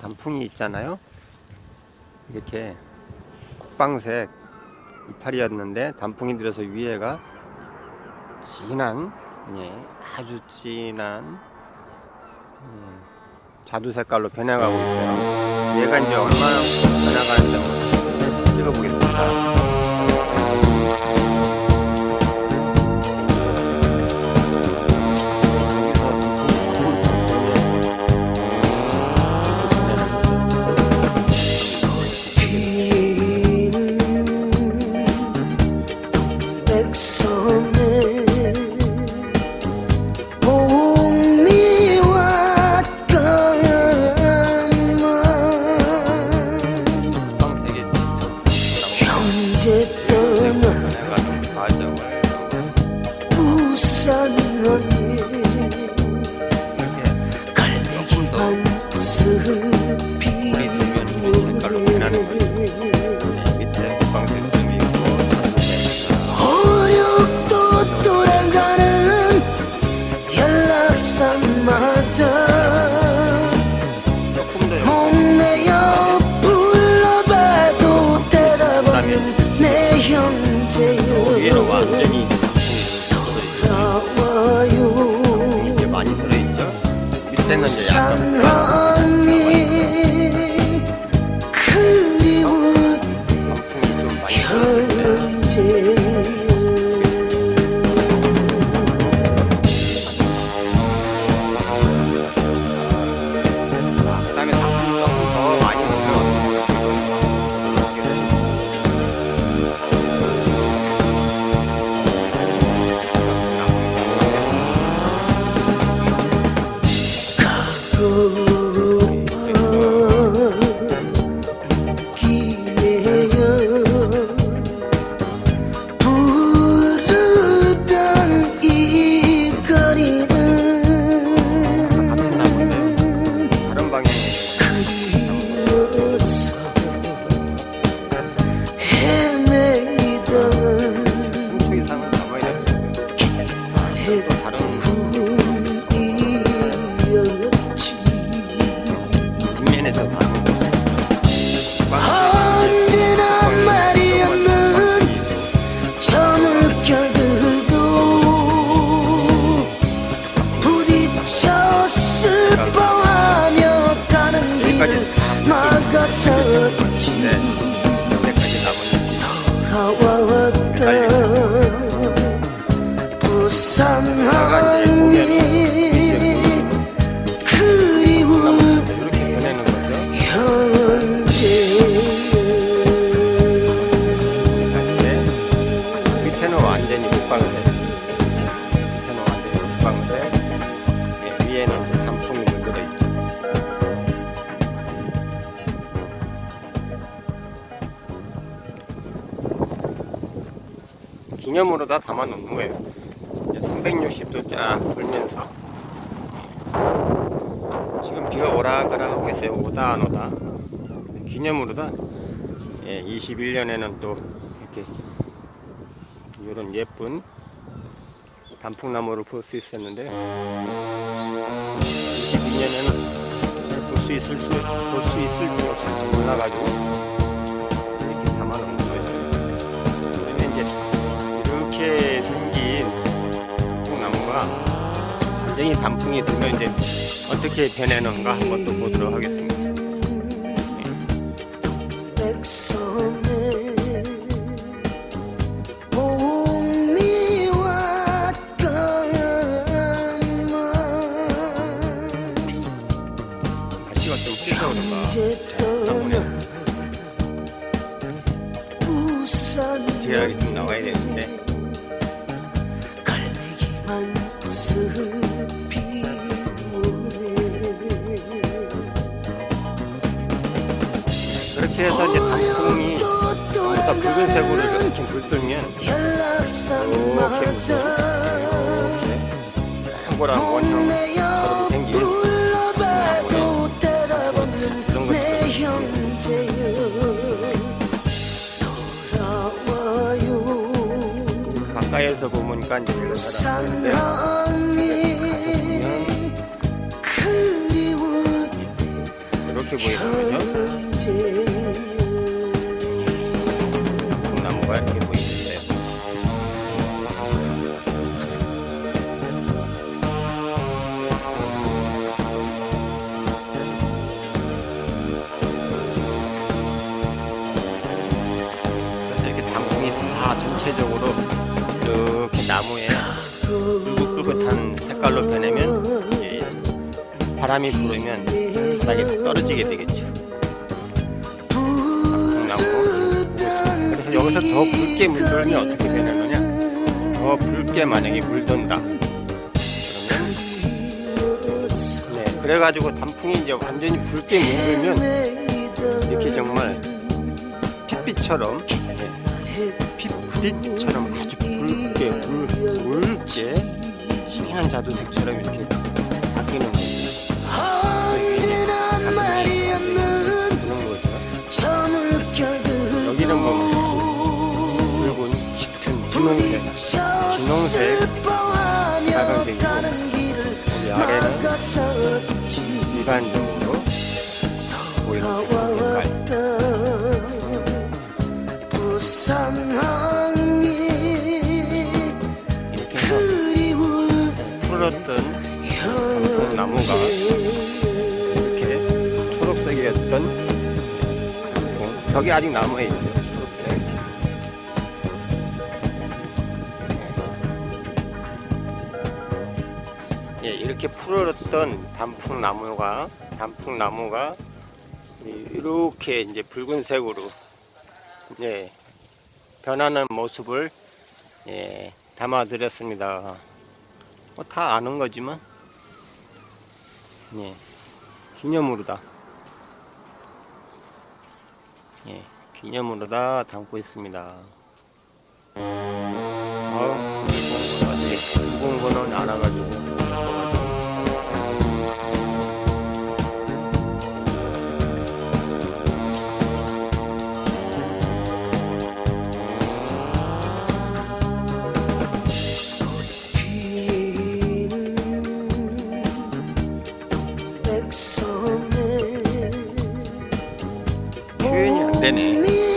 단풍이 있잖아요. 이렇게 국방색 이파리였는데 단풍이 들어서 위에가 진한, 예, 아주 진한 음, 자두 색깔로 변해가고 있어요. 얘가 이제 얼마나 변해가는지 한번 찍어보겠습니다. 밑에는 이제 막아섰지 네, 여기까지 남은 돌아왔다 부산항이 기념으로 다 담아 놓는 거예요. 360도 쫙 돌면서. 예. 지금 비가 오락가락 하고 있어요. 오다 안 오다. 기념으로 다 예, 21년에는 또 이렇게 이런 예쁜 단풍나무를 볼 수 있었는데 22년에는 볼 수 있을 수, 볼 수 있을지 없을지 몰라가지고 완전히 단풍이 들면 이제 어떻게 변해는가 한번 또 보도록 하겠습니다. 날씨가 좀 그런가. 전부 다 붉은색으로 이렇게 물들면 이렇게 탁월한 원형처럼 생긴 그런 돌아와요. 가까이에서 보니까 이제 사랑이 그리운 이렇게. 언 나무가 이렇게 보이는데요. 이렇게 단풍이 다 전체적으로 이렇게 나무에 붉긋붉긋한 색깔로 변하면 이제 바람이 불으면 바닥에 떨어지게 되겠죠. 여기서 더 붉게 물들면 어떻게 되느냐? 더 붉게 만약에 물든다. 그러면 네, 그래가지고 단풍이 이제 완전히 붉게 물들면 이렇게 정말 핏빛처럼 네, 핏빛처럼 아주 붉게 물, 붉게 진한 자두색처럼 이렇게 바뀌는 물결들 여기는 뭐 분홍색, 분홍색, 빨간색이고, 여기 아래는 일반적으로 보이는 색깔. 이렇게 해서 풀었던 단풍 나무가 이렇게 초록색이었던 단풍 벽이 아직 남아있죠 이렇게 풀었던 단풍 나무가 단풍 나무가 이렇게 이제 붉은색으로 예, 변하는 모습을 예, 담아 드렸습니다. 뭐 다 아는 거지만 예, 기념으로다. 예, 기념으로다 담고 있습니다. 어, 对呢。